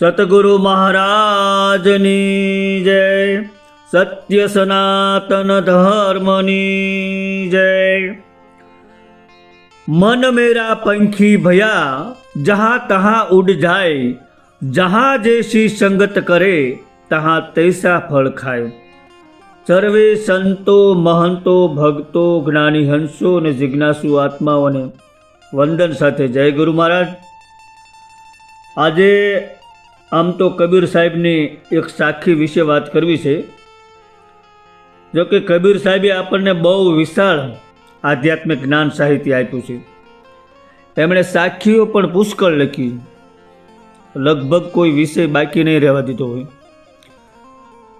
સતગુરુ મહારાજની જય, સત્ય સનાતન ધર્મની જય. મન મેરા પંખી ભયા, જહાં તહાં ઉડ જાય, જહાં જે જેસી સંગત કરે, તહાં તૈસા ફળ ખાય. સર્વે સંતો, મહંતો, ભક્તો જ્ઞાની હંસો અને જિજ્ઞાસુ આત્માઓને વંદન સાથે જય ગુરુ મહારાજ. આજે આમ તો કબીર સાહેબની એક સાખી વિશે વાત કરવી છે. જો કે કબીર સાહેબે આપણને બહુ વિશાળ આધ્યાત્મિક જ્ઞાન સાહિત્ય આપ્યું છે. એમણે સાખીઓ પણ પુષ્કળ લખી. લગભગ કોઈ વિષય બાકી નહીં રહેવા દીધો હોય.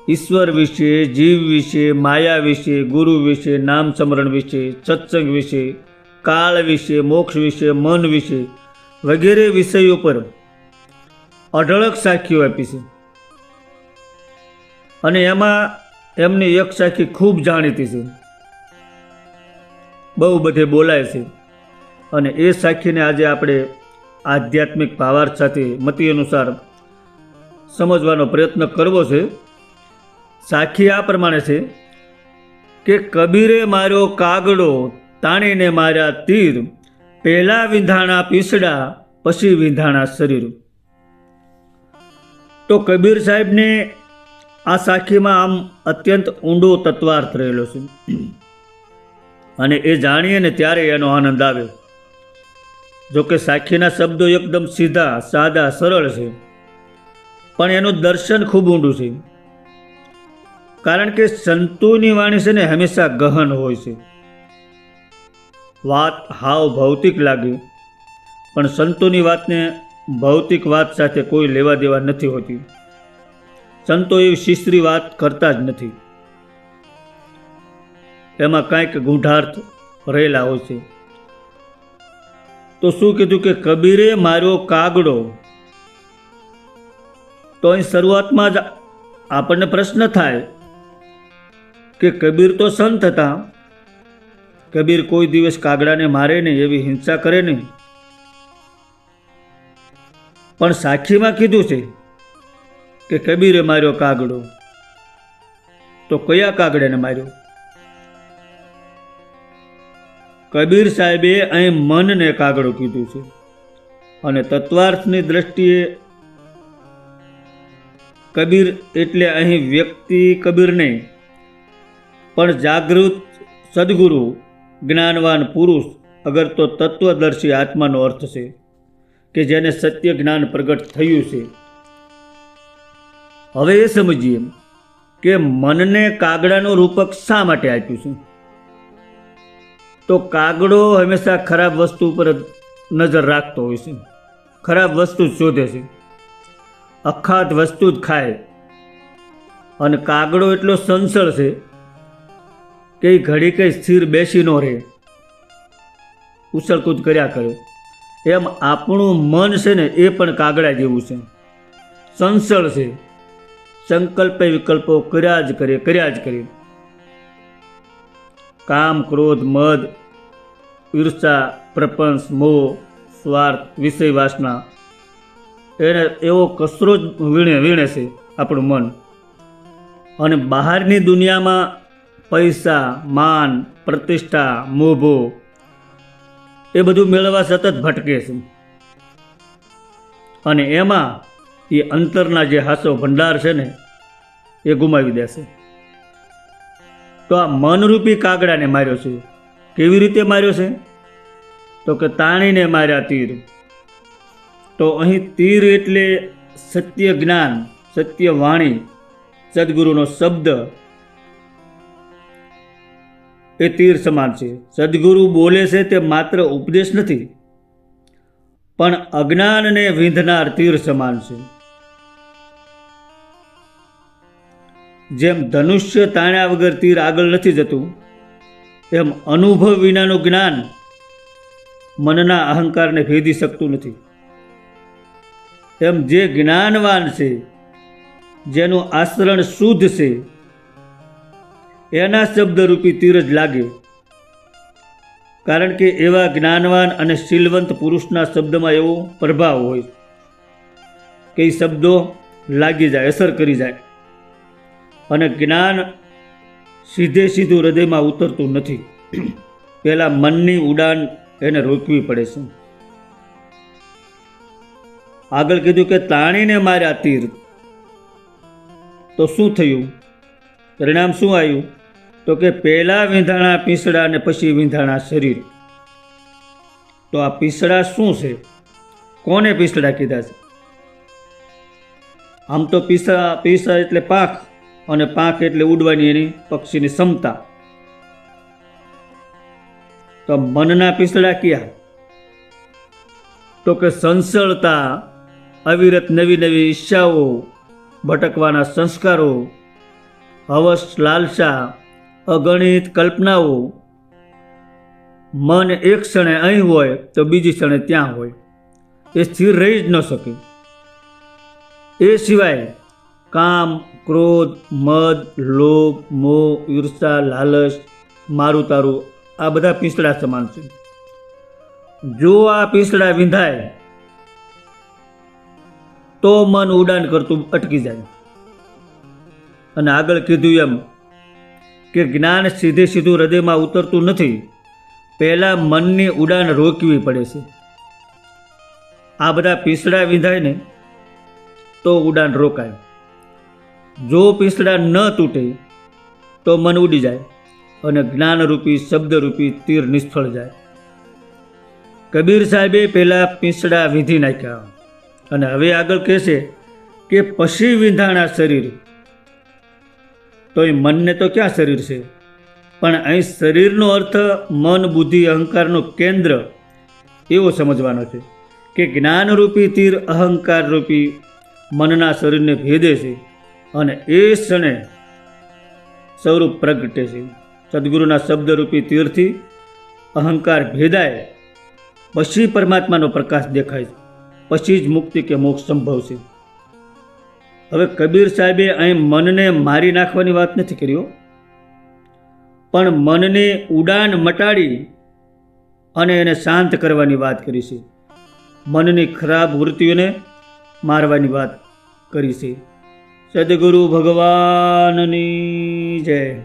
ઈશ્વર વિશે, જીવ વિશે, માયા વિશે, ગુરુ વિશે, નામ સ્મરણ વિશે, સત્સંગ વિશે, કાળ વિશે, મોક્ષ વિશે, મન વિશે વગેરે વિષયો પર અઢળક સાખીઓ આપી છે. અને એમાં એમની એક સાખી ખૂબ જાણીતી છે. બહુ બધે બોલાય છે. અને એ સાખીને આજે આપણે આધ્યાત્મિક ભાવાર્થ સાથે મતિ અનુસાર સમજવાનો પ્રયત્ન કરવો છે. સાખી આ પ્રમાણે છે કે કબીરે માર્યો કાગડો તાણીને માર્યા તીર, પહેલાં વિંધાણા પીસડા, પછી વિંધાણા શરીર. તો કબીર સાહેબને આ સાખીમાં આમ અત્યંત ઊંડો તત્વાર્થ રહેલો છે. અને એ જાણીએ ને ત્યારે એનો આનંદ આવ્યો જોકે સાખીના શબ્દો એકદમ સીધા, સાદા, સરળ છે. પણ એનું દર્શન ખૂબ ઊંડું છે. કારણ કે સંતોની વાણી છે ને હંમેશા ગહન હોય છે. વાત હાવ ભૌતિક લાગે. પણ સંતોની વાતને ભૌતિક વાત સાથે કોઈ લેવા દેવા નથી હોતી. સંતો એવી શિસ્ત્રી વાત કરતા જ નથી. એમાં કાંઈક ગૂઢાર્થ રહેલા હોય છે. તો શું કીધું કે કબીરે માર્યો કાગડો? તો અહીં શરૂઆતમાં જ આપણને પ્રશ્ન થાય કે કબીર તો સંત હતા. કબીર કોઈ દિવસ કાગડાને મારે નહીં, એવી હિંસા કરે નહીં. પણ સાક્ષીમાં કીધું છે કે કબીરે માર્યો કાગડો. તો કયા કાગડાને માર્યો? કબીર સાહેબે અહીં મનને કાગડો કીધું છે અને તત્વાર્થની દ્રષ્ટિએ કબીર એટલે અહીં વ્યક્તિ કબીર નહીં, પણ જાગૃત સદગુરુ, જ્ઞાનવાન પુરુષ, અગર તો તત્વદર્શી આત્માનો અર્થ છે. કે જેને સત્ય જ્ઞાન પ્રગટ થયું છે. હવે એ સમજીએ કે મનને કાગડાનું રૂપક શા માટે આપ્યું છે? તો કાગડો હંમેશા ખરાબ વસ્તુ પર નજર રાખતો હોય છે. ખરાબ વસ્તુ શોધે છે. અખાત વસ્તુ જ ખાય. અને કાગડો એટલો સંસળ છે કે ઘડી કંઈ સ્થિર બેસી ન રહે. ઉછળકૂદ કર્યા કરે. એમ આપણું મન છે ને એ પણ કાગડા જેવું છે. સંસળ છે. સંકલ્પે વિકલ્પો કર્યા જ કરે, કર્યા જ કરે. કામ, ક્રોધ, મદ, ઈર્ષા, પ્રપંચ, મોહ, સ્વાર્થ, વિષય, વાસના, એને એવો કચરો જ વીણે વીણે છે આપણું મન. અને બહારની દુનિયામાં પૈસા, માન, પ્રતિષ્ઠા, મોભો એ બધું મેળવવા સતત ભટકે છે. અને એમાં એ અંતરના જે હાસો ભંડાર છે ને, એ ગુમાવી દેશે તો આ મનરૂપી કાગડાને માર્યો છે. કેવી રીતે માર્યો છે? તો કે તાણીને માર્યા તીર. તો અહીં તીર એટલે સત્ય જ્ઞાન, સત્ય વાણી, સદગુરુનો શબ્દ એ તીર સમાન છે. સદગુરુ બોલે છે તે માત્ર ઉપદેશ નથી, પણ અજ્ઞાનને વિંધનાર તીર સમાન છે. જેમ ધનુષ્ય તાણ્યા વગર તીર આગળ નથી જતું, એમ અનુભવ વિનાનું જ્ઞાન મનના અહંકારને ભેદી શકતું નથી. એમ જે જ્ઞાનવાન છે, જેનું આચરણ શુદ્ધ છે એના શબ્દરૂપી તીર જ લાગે. કારણ કે એવા જ્ઞાનવાન અને શીલવંત પુરુષના શબ્દમાં એવો પ્રભાવ હોય કે એ શબ્દો લાગી જાય, અસર કરી જાય. અને જ્ઞાન સીધે સીધું હૃદયમાં ઉતરતું નથી. પહેલાં મનની ઉડાન એને રોકવી પડે છે. આગળ કીધું કે તાણીને માર્યા તીર. તો શું થયું? પરિણામ શું આવ્યું? તો કે પહેલાં વિંધાણા પીસડા અને પછી વિંધાણા શરીર. તો આ પીસડા શું છે? કોને પીસડા કીધા છે? આમ તો પીસા પીસા એટલે પાંખ અને પાંખ એટલે ઉડવાની એની પક્ષીની ક્ષમતા. તો મનના પીસડા ક્યાં? તો કે સંસળતા, અવિરત નવી નવી ઈચ્છાઓ, ભટકવાના સંસ્કારો હવસ લાલસા, અગણિત કલ્પનાઓ. મન એક ક્ષણે અહીં હોય તો બીજી ક્ષણે ત્યાં હોય. એ સ્થિર રહી જ ન શકે. એ સિવાય કામ, ક્રોધ, મદ, લોભ, મોહ, ઈર્ષા, લાલચ મારું તારું આ બધા પીસડા સમાન છે. જો આ પીસડા વિંધાય, તો મન ઉડાન કરતું અટકી જાય. અને આગળ કીધું એમ કે જ્ઞાન સીધે સીધું હૃદયમાં ઉતરતું નથી. પહેલાં મનની ઉડાન રોકવી પડે છે. આ બધા પીસડા વિંધાય ને તો ઉડાન રોકાય. જો પીસડા ન તૂટે તો મન ઉડી જાય અને જ્ઞાનરૂપી, શબ્દરૂપી તીર નિષ્ફળ જાય. કબીર સાહેબે પહેલાં પીસડા વિંધી નાખ્યા અને હવે આગળ કહેશે કે પછી વિંધાણા શરીર તો એ મનને તો ક્યાં શરીર છે? પણ અહીં શરીરનો અર્થ મન, બુદ્ધિ, અહંકારનું કેન્દ્ર એવો સમજવાનો છે કે જ્ઞાનરૂપી તીર અહંકારરૂપી મનના શરીરને ભેદે છે અને એ ક્ષણે સ્વરૂપ પ્રગટે છે. સદગુરુના શબ્દરૂપી તીરથી અહંકાર ભેદાય, પછી પરમાત્માનો પ્રકાશ દેખાય છે, પછી જ મુક્તિ કે મોક્ષ સંભવ છે. હવે કબીર સાહેબે અહીં મનને મારી નાખવાની વાત નથી કર્યો પણ મનને ઉડાન મટાડી અને એને શાંત કરવાની વાત કરી છે. મનની ખરાબ વૃત્તિઓને મારવાની વાત કરી છે. સદગુરુ ભગવાનની જય.